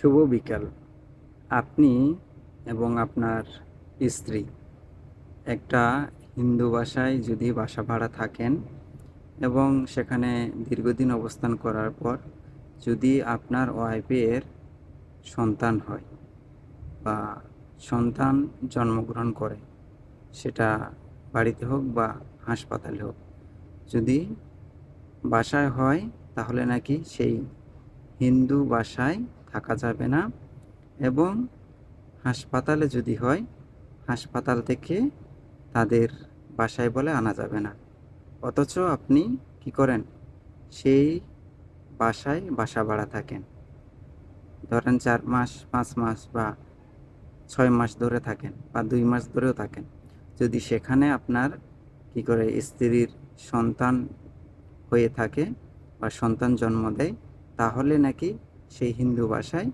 শুভ বিকাল। আপনি এবং আপনার স্ত্রী, একটা হিন্দু বাসায় যদি বাসা ভাড়া থাকেন এবং সেখানে দীর্ঘদিন অবস্থান করার পর যদি আপনার ওয়াইফের সন্তান হয় বা সন্তান জন্মগ্রহণ করে, সেটা বাড়িতে হোক বা হাসপাতালে হোক, যদি বাসায় হয় তাহলে নাকি সেই হিন্দু বাসায় থাকা যাবে না এবং হাসপাতালে যদি হয়, হাসপাতাল থেকে তাদের বাসায় বলে আনা যাবে না। অথচ আপনি কি করেন? সেই বাসায় বাসা ভাড়া থাকেন। ধরেন চার মাস, পাঁচ মাস বা ছয় মাস ধরে থাকেন বা দুই মাস ধরেও থাকেন। যদি সেখানে আপনার কি করে স্ত্রীর সন্তান হয়ে থাকে বা সন্তান জন্ম দেয়, তাহলে নাকি সেই হিন্দু ভাষায়